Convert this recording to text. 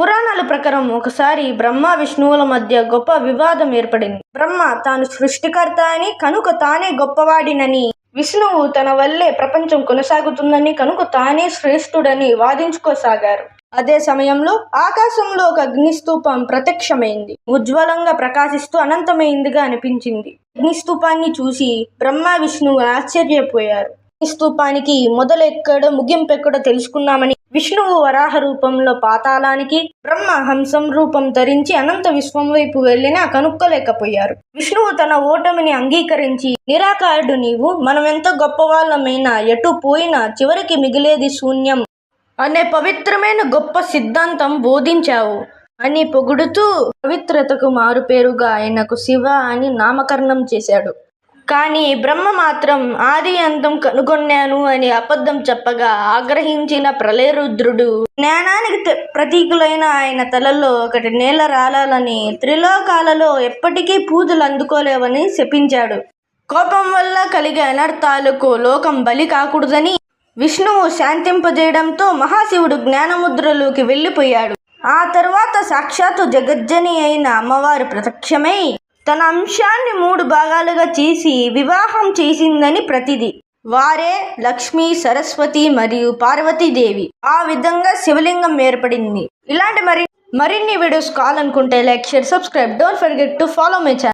పురాణాల ప్రకారం ఒకసారి బ్రహ్మ విష్ణువుల మధ్య గొప్ప వివాదం ఏర్పడింది. బ్రహ్మ తాను సృష్టికర్త అని కనుక తానే గొప్పవాడినని విష్ణువు తన వల్లే ప్రపంచం కొనసాగుతుందని కనుక తానే శ్రేష్ఠుడని వాదించుకోసాగారు. అదే సమయంలో ఆకాశంలో ఒక అగ్నిస్తూపం ప్రత్యక్షమైంది. ఉజ్వలంగా ప్రకాశిస్తూ అనంతమైందిగా అనిపించింది. అగ్నిస్తూపాన్ని చూసి బ్రహ్మ విష్ణువు ఆశ్చర్యపోయారు. స్తూపానికి మొదలెక్కడ ముగింపెక్కడో తెలుసుకున్నామని విష్ణువు వరాహ రూపంలో పాతాళానికి బ్రహ్మ హంసం రూపం ధరించి అనంత విశ్వం వైపు వెళ్ళినా కనుక్కోలేకపోయారు. విష్ణువు తన ఓటమిని అంగీకరించి నిరాకారుడు నీవు మనం ఎంత గొప్పవాళ్ళమైనా ఎటు పోయినా చివరికి మిగిలేది శూన్యం అనే పవిత్రమైన గొప్ప సిద్ధాంతం బోధించావు అని పొగుడుతూ పవిత్రతకు మారుపేరుగా ఆయనకు శివ అని నామకరణం చేశాడు. కానీ బ్రహ్మ మాత్రం ఆది అంతం కనుగొన్నాను అని అబద్ధం చెప్పగా ఆగ్రహించిన ప్రళయరుద్రుడు. జ్ఞానానికి ప్రతీకులైన ఆయన తలలో ఒకటి నేల రాలాలని త్రిలోకాలలో ఎప్పటికీ పూజలు అందుకోలేవని శపించాడు. కోపం వల్ల కలిగే అనర్థాలకు లోకం బలి కాకూడదని విష్ణువు శాంతింపజేయడంతో మహాశివుడు జ్ఞానముద్రలోకి వెళ్ళిపోయాడు. ఆ తర్వాత సాక్షాత్తు జగజ్జని అయిన అమ్మవారు ప్రత్యక్షమై తన అంశాన్ని మూడు భాగాలుగా చేసి వివాహం చేసిందని ప్రతిది. వారే లక్ష్మి సరస్వతి మరియు పార్వతీదేవి. ఆ విధంగా శివలింగం ఏర్పడింది. ఇలాంటి మరి మరిన్ని వీడియోస్ కావాలనుకుంటే like share subscribe. Don't forget to follow my channel